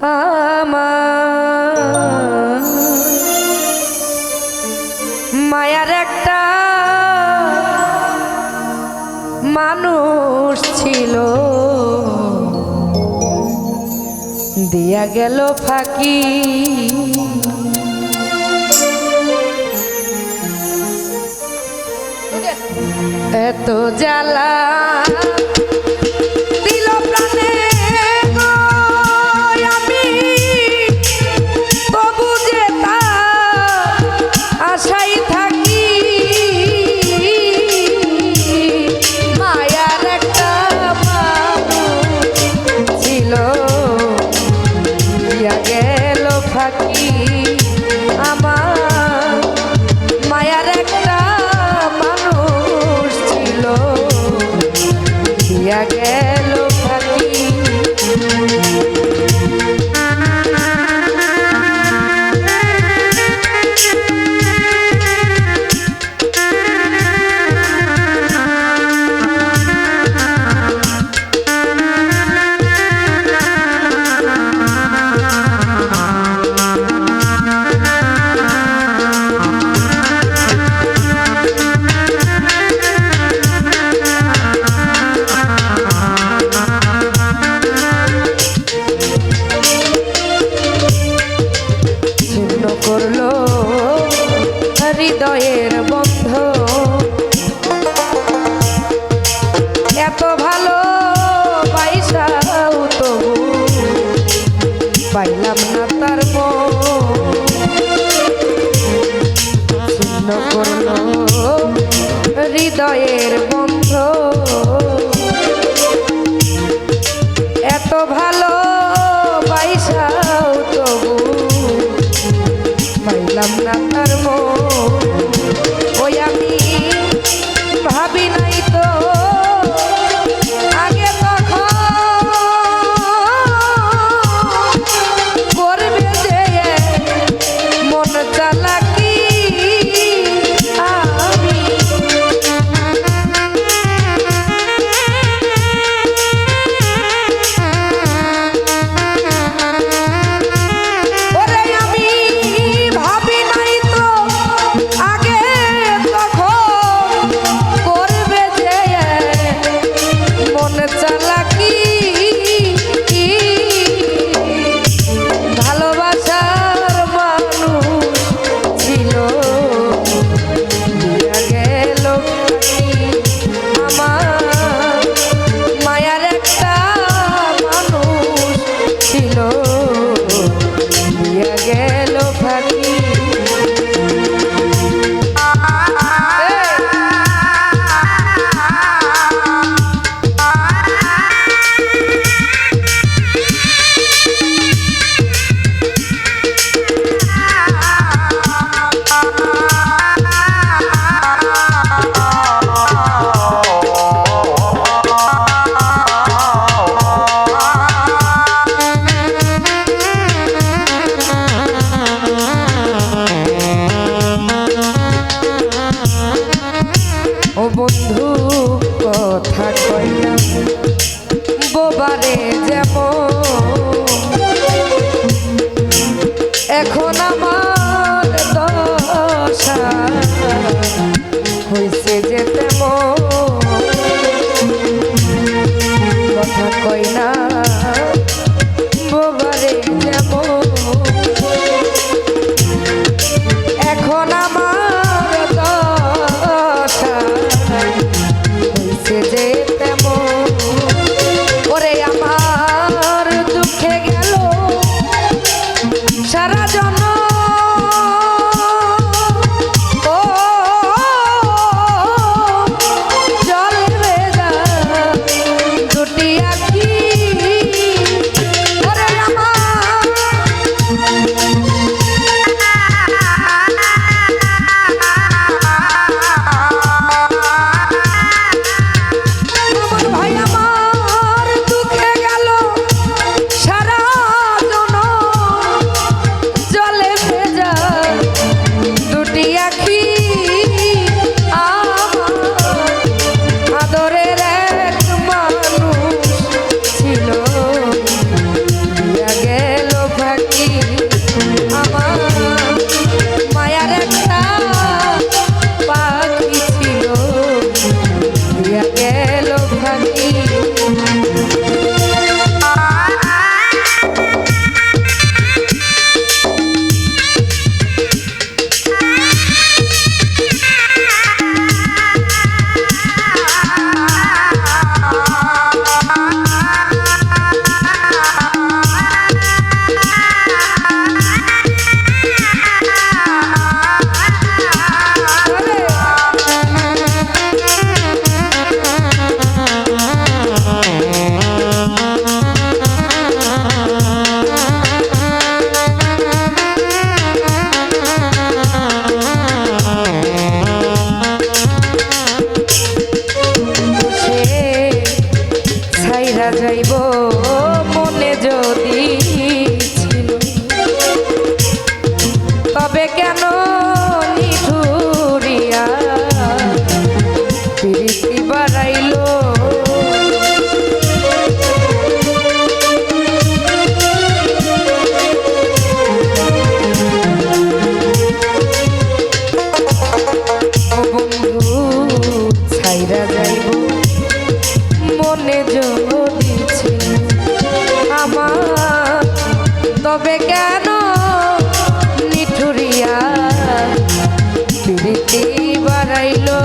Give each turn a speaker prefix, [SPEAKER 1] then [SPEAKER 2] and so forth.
[SPEAKER 1] আমার মায়ার একটা মানুষ ছিল। দিয়া গেল ফাঁকি। এত জ্বালা। আমার প্রেমের বন্ধ। এত ভালো পাইসাও তো পাইলাম না তার শূন্য করল হৃদয়ের জন্য যাইব মনে জড়িয়েছে আমার। তবে কেন নিঠুরিয়া? প্রীতি বাড়াইলো